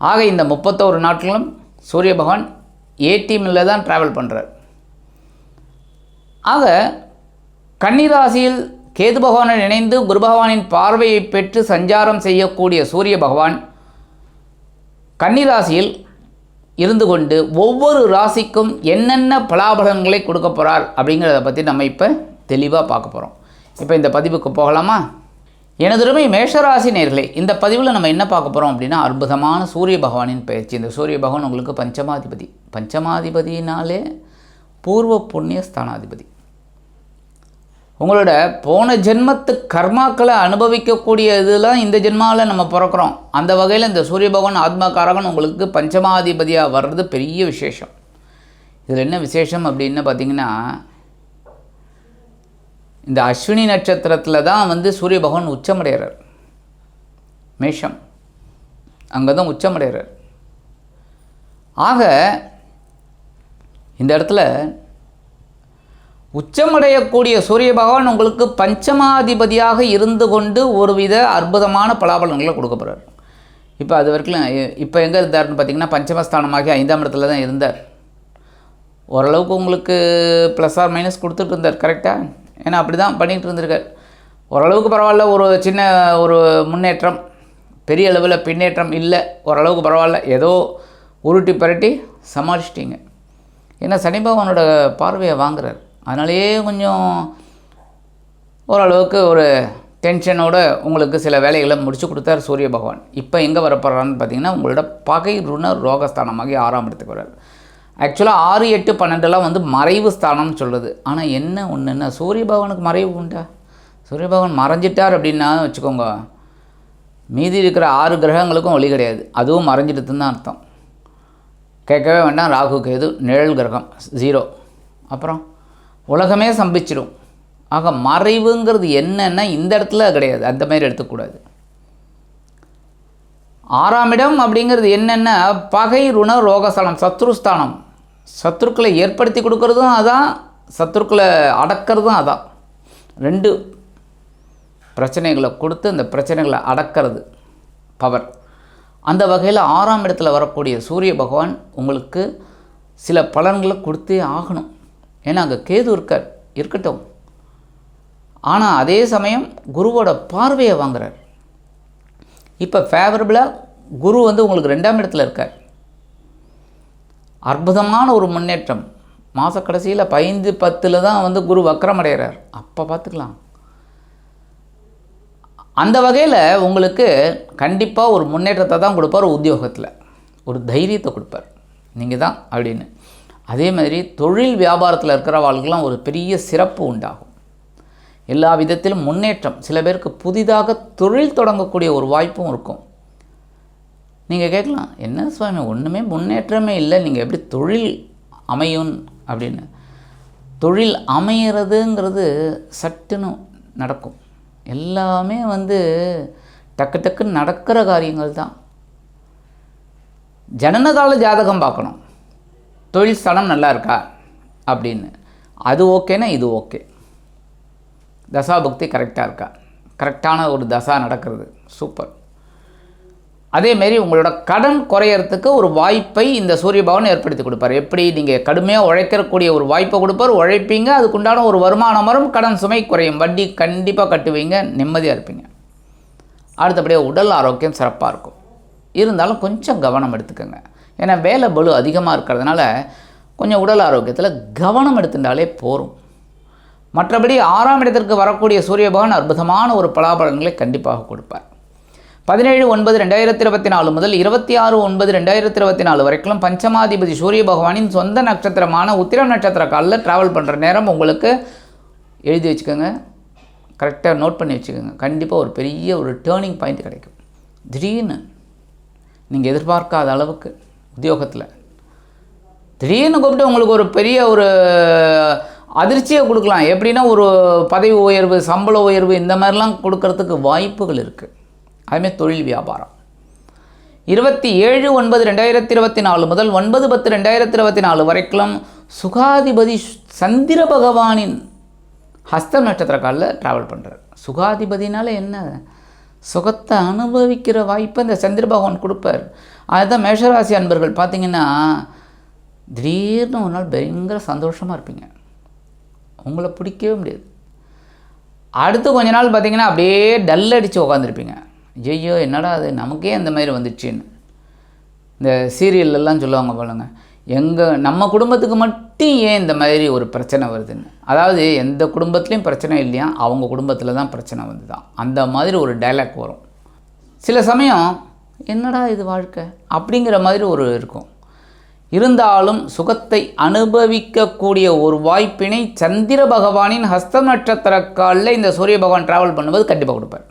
ஆக இந்த முப்பத்தோரு நாட்களும் சூரிய பகவான் ஏடிஎம்மில் தான் ட்ராவல் பண்ணுறார் ஆக கன்னிராசியில் கேது பகவானுடன் இணைந்து குரு பகவானின் பார்வையை பெற்று சஞ்சாரம் செய்யக்கூடிய சூரிய பகவான் கன்னிராசியில் இருந்து கொண்டு ஒவ்வொரு ராசிக்கும் என்னென்ன பலாபலன்களை கொடுக்க போகிறார் அப்படிங்கிறத பற்றி நம்ம இப்போ தெளிவாக பார்க்க போகிறோம் இப்போ இந்த பதிவுக்கு போகலாமா? எனதுமே மேஷராசி நேர்களே இந்த பதிவில் நம்ம என்ன பார்க்க போகிறோம் அப்படின்னா அற்புதமான சூரிய பகவானின் பயிற்சி. இந்த சூரிய பகவான் உங்களுக்கு பஞ்சமாதிபதி. பஞ்சமாதிபதினாலே பூர்வ புண்ணிய ஸ்தானாதிபதி. உங்களோட போன ஜென்மத்து கர்மாக்களை அனுபவிக்கக்கூடிய இதெல்லாம் இந்த ஜென்மாவில் நம்ம பிறக்கிறோம். அந்த வகையில் இந்த சூரிய பகவான் ஆத்மகாரகன் உங்களுக்கு பஞ்சமாதிபதியாக வர்றது பெரிய விசேஷம். இதில் என்ன விசேஷம் அப்படின்னு பார்த்தீங்கன்னா இந்த அஸ்வினி நட்சத்திரத்தில் தான் வந்து சூரிய பகவான் உச்சமடைகிறார் மேஷம். அங்கே தான் உச்சமடைகிறார் ஆக இந்த இடத்துல உச்சமடையக்கூடிய சூரிய பகவான் உங்களுக்கு பஞ்சமாதிபதியாக இருந்து கொண்டு ஒருவித அற்புதமான பலாபலன்களை கொடுக்க போகிறார் இப்போ அது வரைக்கும் இப்போ எங்கே இருந்தார்னு பார்த்தீங்கன்னா பஞ்சமஸ்தானமாகி ஐந்தாம் இடத்துல தான் இருந்தார். ஓரளவுக்கு உங்களுக்கு ப்ளஸ் ஆர் மைனஸ் கொடுத்துட்டு இருந்தார் கரெக்டாக ஏன்னா அப்படி தான் பண்ணிகிட்டு இருந்திருக்கார். ஓரளவுக்கு பரவாயில்ல ஒரு சின்ன ஒரு முன்னேற்றம். பெரிய அளவில் பின்னேற்றம் இல்லை ஓரளவுக்கு பரவாயில்ல. ஏதோ உருட்டி பரட்டி சமாளிச்சிட்டிங்க. ஏன்னா சனி பகவானோட பார்வையை வாங்குறார். அதனாலேயே கொஞ்சம் ஓரளவுக்கு ஒரு டென்ஷனோட உங்களுக்கு சில வேலைகளை முடிச்சு கொடுத்தார் சூரிய பகவான். இப்போ எங்கே வரப்போகிறான்னு பார்த்தீங்கன்னா உங்களோட பகை ருண ரோகஸ்தானமாகி ஆறாம் இடத்துக்கு வர்றார். ஆக்சுவலாக ஆறு எட்டு பன்னெண்டுலாம் வந்து மறைவு ஸ்தானம்னு சொல்லுது. ஆனால் என்ன ஒன்றுன்னா சூரிய பகவானுக்கு மறைவு உண்டா? சூரிய பகவான் மறைஞ்சிட்டார் அப்படின்னா வச்சுக்கோங்க. மீதி இருக்கிற ஆறு கிரகங்களுக்கும் வழி கிடையாது. அதுவும் மறைஞ்சிடுதுன்னு தான் அர்த்தம். கேட்கவே வேண்டாம். ராகு கேது நிழல் கிரகம் ஜீரோ அப்புறம் உலகமே சம்பிச்சிடும் ஆக மறைவுங்கிறது என்னன்னா இந்த இடத்துல கிடையாது. அந்த மாதிரி எடுத்துக்கூடாது. ஆறாம் இடம் அப்படிங்கிறது என்னென்ன பகை ருண ரோகஸ்தானம் சத்ருஸ்தானம். சத்ருக்களை ஏற்படுத்தி கொடுக்கறதும் அதான் சத்துருக்களை அடக்கிறதும் அதான் ரெண்டு பிரச்சனைகளை கொடுத்து அந்த பிரச்சனைகளை அடக்கிறது பவர் அந்த வகையில் ஆறாம் இடத்துல வரக்கூடிய சூரிய பகவான் உங்களுக்கு சில பலன்களை கொடுத்தே ஆகணும். ஏன்னா அங்கே கேது இருக்கார் இருக்கட்டும். ஆனால் அதே சமயம் குருவோட பார்வையை வாங்குறார். இப்போ ஃபேவரபிளாக குரு வந்து உங்களுக்கு ரெண்டாம் இடத்துல இருக்கார். அற்புதமான ஒரு முன்னேற்றம். மாத கடைசியில் பதிந்து பத்தில் தான் வந்து குரு வக்கரமடைகிறார் அப்போ பார்த்துக்கலாம் அந்த வகையில் உங்களுக்கு கண்டிப்பாக ஒரு முன்னேற்றத்தை தான் கொடுப்பார் உத்தியோகத்தில். ஒரு தைரியத்தை கொடுப்பார். நீங்கள் தான் அப்படின்னு. அதே மாதிரி தொழில் வியாபாரத்தில் இருக்கிறவாளுக்கெல்லாம் ஒரு பெரிய சிறப்பு உண்டாகும். எல்லா விதத்திலும் முன்னேற்றம். சில பேருக்கு புதிதாக தொழில் தொடங்கக்கூடிய ஒரு வாய்ப்பும் இருக்கும். நீங்கள் கேட்கலாம் என்ன சுவாமி ஒன்றுமே முன்னேற்றமே இல்லை. நீங்கள் எப்படி தொழில் அமையும் அப்படின்னு. தொழில் அமையிறதுங்கிறது சட்டுன்னு நடக்கும். எல்லாமே வந்து டக்கு டக்குன்னு நடக்கிற காரியங்கள் தான். ஜனனகால ஜாதகம் பார்க்கணும். தொழில் ஸ்தலம் நல்லா இருக்கா? அப்படின்னு. அது ஓகேனா இது ஓகே. தசாபக்தி கரெக்டாக இருக்கா? கரெக்டான ஒரு தசா நடக்கிறது. சூப்பர். அதேமாரி உங்களோட கடன் குறையறதுக்கு ஒரு வாய்ப்பை இந்த சூரிய பகவான் ஏற்படுத்தி கொடுப்பார். எப்படி? நீங்கள் கடுமையாக உழைக்கக்கூடிய ஒரு வாய்ப்பை கொடுப்பார் உழைப்பீங்க அதுக்குண்டான ஒரு வருமானம் வரும் கடன் சுமை குறையும். வட்டி கண்டிப்பாக கட்டுவீங்க நிம்மதியாக இருப்பீங்க. அடுத்தபடியாக உடல் ஆரோக்கியம் சிறப்பாக இருக்கும். இருந்தாலும் கொஞ்சம் கவனம் எடுத்துக்கோங்க. ஏன்னா வேலை பலு அதிகமாக இருக்கிறதுனால கொஞ்சம் உடல் ஆரோக்கியத்தில் கவனம் எடுத்துட்டாலே போகும் மற்றபடி ஆறாம் இடத்திற்கு வரக்கூடிய சூரிய பகவான் அற்புதமான ஒரு பலாபலன்களை கண்டிப்பாக கொடுப்பார். பதினேழு ஒன்பது ரெண்டாயிரத்தி இருபத்தி நாலு முதல் இருபத்தி ஆறு ஒன்பது ரெண்டாயிரத்தி இருபத்தி நாலு வரைக்கும் பஞ்சமாதிபதி சூரிய பகவானின் சொந்த நட்சத்திரமான உத்திரம் நட்சத்திர காலில் ட்ராவல் பண்ணுற நேரம் உங்களுக்கு எழுதி வச்சுக்கோங்க. கரெக்டாக நோட் பண்ணி வச்சுக்கோங்க. கண்டிப்பாக ஒரு பெரிய ஒரு டேர்னிங் பாயிண்ட் கிடைக்கும். திடீர்னு நீங்கள் எதிர்பார்க்காத அளவுக்கு உத்தியோகத்தில் திடீர்னு கூப்பிட்டு உங்களுக்கு ஒரு பெரிய ஒரு அதிர்ச்சியை கொடுக்கலாம். எப்படின்னா ஒரு பதவி உயர்வு சம்பள உயர்வு இந்த மாதிரிலாம் கொடுக்கறதுக்கு வாய்ப்புகள் இருக்குது அதுமாதிரி தொழில் வியாபாரம். இருபத்தி ஏழு ஒன்பது ரெண்டாயிரத்தி இருபத்தி நாலு முதல் ஒன்பது பத்து ரெண்டாயிரத்தி இருபத்தி நாலு வரைக்கும் சுகாதிபதி சந்திர பகவானின் ஹஸ்தம் நட்சத்திர காலில் ட்ராவல் பண்ணுறார் சுகாதிபதினால என்ன? சுகத்தை அனுபவிக்கிற வாய்ப்பை இந்த சந்திர பகவான் கொடுப்பார். அதுதான் மேஷராசி அன்பர்கள் பார்த்தீங்கன்னா திடீர்னு ஒரு நாள் பயங்கர சந்தோஷமாக இருப்பீங்க. உங்களை பிடிக்கவே முடியாது. அடுத்து கொஞ்ச நாள் பார்த்தீங்கன்னா அப்படியே டல் அடித்து உட்காந்துருப்பீங்க ஐயோ என்னடா அது? நமக்கே அந்த மாதிரி வந்துச்சுன்னு இந்த சீரியல்லாம் சொல்லுவாங்க பாருங்க. எங்கள் நம்ம குடும்பத்துக்கு மட்டும் ஏன் இந்த மாதிரி ஒரு பிரச்சனை வருதுன்னு? அதாவது எந்த குடும்பத்துலேயும் பிரச்சனை இல்லையா? அவங்க குடும்பத்தில் தான் பிரச்சனை வந்துதான் அந்த மாதிரி ஒரு டைலாக் வரும். சில சமயம் என்னடா இது வாழ்க்கை? அப்படிங்கிற மாதிரி ஒரு இருக்கும். இருந்தாலும் சுகத்தை அனுபவிக்கக்கூடிய ஒரு வாய்ப்பினை சந்திர பகவானின் ஹஸ்தம் நட்சத்திர காலில் இந்த சூரிய பகவான் ட்ராவல் பண்ணும்போது கண்டிப்பாக கொடுப்பார்.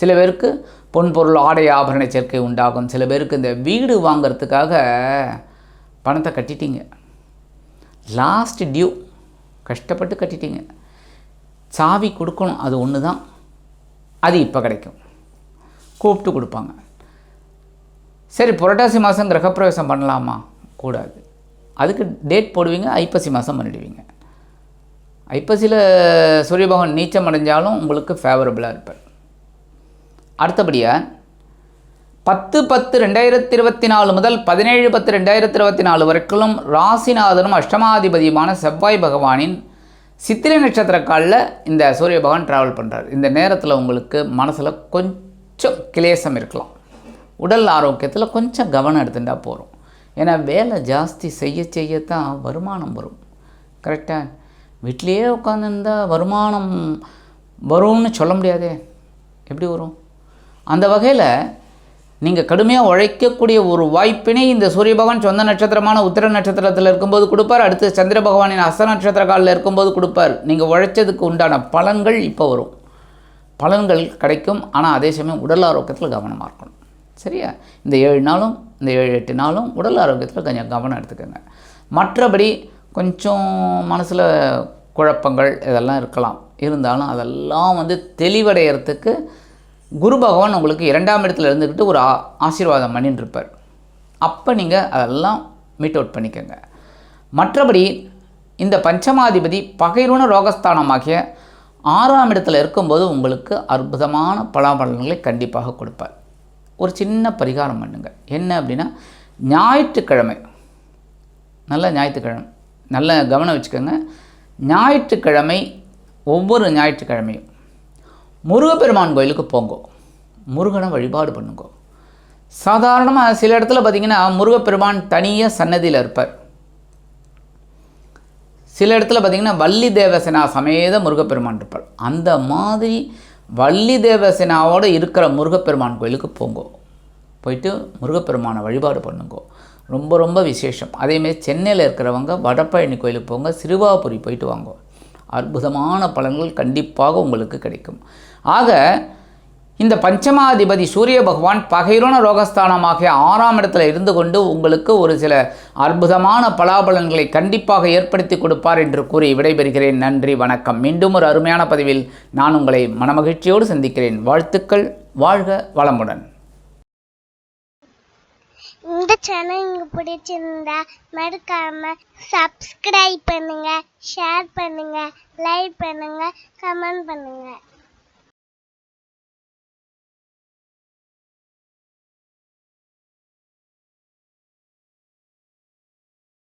சில பேருக்கு பொன் பொருள் ஆடை ஆபரண சேர்க்கை உண்டாகும். சில பேருக்கு இந்த வீடு வாங்கிறதுக்காக பணத்தை கட்டிட்டீங்க. லாஸ்ட் டியூ கஷ்டப்பட்டு கட்டிட்டீங்க. சாவி கொடுக்கணும் அது ஒன்று தான் அது இப்போ கிடைக்கும். கூப்பிட்டு கொடுப்பாங்க. சரி புரட்டாசி மாதம் கிரகப்பிரவேசம் பண்ணலாமா? கூடாது. அதுக்கு டேட் போடுவீங்க ஐப்பசி மாதம் பண்ணிடுவீங்க. ஐப்பசியில் சூரிய பகவான் நீச்சம் அடைஞ்சாலும் உங்களுக்கு ஃபேவரபுளாக இருப்பார். அடுத்தபடியாக பத்து பத்து ரெண்டாயிரத்தி இருபத்தி நாலு முதல் பதினேழு பத்து ரெண்டாயிரத்தி இருபத்தி நாலு வரைக்கும் ராசிநாதனும் அஷ்டமாதிபதியுமான செவ்வாய் பகவானின் சித்திரை நட்சத்திர காலில் இந்த சூரிய பகவான் ட்ராவல் பண்ணுறார் இந்த நேரத்தில் உங்களுக்கு மனசில் கொஞ்சம் கிளேசம் இருக்கலாம். உடல் ஆரோக்கியத்தில் கொஞ்சம் கவனம் எடுத்துட்டா போகிறோம் ஏன்னா வேலை ஜாஸ்தி செய்ய செய்யத்தான் வருமானம் வரும். கரெக்டாக வீட்லேயே உட்காந்துருந்தா வருமானம் வரும்னு சொல்ல முடியாதே. எப்படி வரும்? அந்த வகையில் நீங்கள் கடுமையாக உழைக்கக்கூடிய ஒரு வாய்ப்பினை இந்த சூரிய பகவான் சொந்த நட்சத்திரமான உத்திர நட்சத்திரத்தில் இருக்கும்போது கொடுப்பார். அடுத்து சந்திர பகவானின் அஸ்த நட்சத்திர காலில் இருக்கும்போது கொடுப்பார். நீங்கள் உழைச்சதுக்கு உண்டான பலன்கள் இப்போ வரும். பலன்கள் கிடைக்கும். ஆனால் அதே சமயம் உடல் ஆரோக்கியத்தில் கவனமாக இருக்கணும். சரியா? இந்த ஏழு நாளும் இந்த ஏழு எட்டு நாளும் உடல் ஆரோக்கியத்தில் கொஞ்சம் கவனம் எடுத்துக்கோங்க. மற்றபடி கொஞ்சம் மனசில் குழப்பங்கள் இதெல்லாம் இருக்கலாம். இருந்தாலும் அதெல்லாம் வந்து தெளிவடைகிறதுக்கு குரு பகவான் உங்களுக்கு இரண்டாம் இடத்துல இருந்துக்கிட்டு ஒரு ஆ ஆசீர்வாதம் பண்ணின்னு இருப்பார் அப்போ நீங்கள் அதெல்லாம் மீட் அவுட் பண்ணிக்கோங்க. மற்றபடி இந்த பஞ்சமாதிபதி பகைருண ரோகஸ்தானமாகிய ஆறாம் இடத்துல இருக்கும்போது உங்களுக்கு அற்புதமான பலாபலன்களை கண்டிப்பாக கொடுப்பார். ஒரு சின்ன பரிகாரம் பண்ணுங்க. என்ன அப்படின்னா ஞாயிற்றுக்கிழமை. நல்ல ஞாயிற்றுக்கிழமை. நல்ல கவனம் வச்சுக்கோங்க. ஞாயிற்றுக்கிழமை ஒவ்வொரு ஞாயிற்றுக்கிழமையும். முருகப்பெருமான் கோயிலுக்கு போங்கோ. முருகனை வழிபாடு பண்ணுங்கோ. சாதாரணமாக சில இடத்துல பார்த்தீங்கன்னா முருகப்பெருமான் தனியாக சன்னதியில் இருப்பார். சில இடத்துல பார்த்தீங்கன்னா வள்ளி தேவசேனா சமேத முருகப்பெருமான் இருப்பார். அந்த மாதிரி வள்ளி தேவசேனாவோடு இருக்கிற முருகப்பெருமான் கோயிலுக்கு போங்கோ. போயிட்டு முருகப்பெருமானை வழிபாடு பண்ணுங்கோ. ரொம்ப ரொம்ப விசேஷம். அதேமாரி சென்னையில் இருக்கிறவங்க வடப்பழனி கோயிலுக்கு போங்க. சிறுவாபுரி போயிட்டு வாங்க. அற்புதமான பலன்கள் கண்டிப்பாக உங்களுக்கு கிடைக்கும். ஆக இந்த பஞ்சமாதிபதி சூரிய பகவான் பகைரோன ரோகஸ்தானமாகிய ஆறாம் இடத்துல இருந்து கொண்டு உங்களுக்கு ஒரு சில அற்புதமான பலாபலன்களை கண்டிப்பாக ஏற்படுத்தி கொடுப்பார் என்று கூறி விடைபெறுகிறேன். நன்றி வணக்கம். மீண்டும் ஒரு அருமையான பதிவில் நான் உங்களை மனமகிழ்ச்சியோடு சந்திக்கிறேன். வாழ்த்துக்கள் வாழ்க வளமுடன். இந்த சேனல் உங்களுக்கு பிடிச்சிருந்தா மறக்காம சப்ஸ்கிரைப் பண்ணுங்க ஷேர் பண்ணுங்க லைக் பண்ணுங்க கமெண்ட் பண்ணுங்க.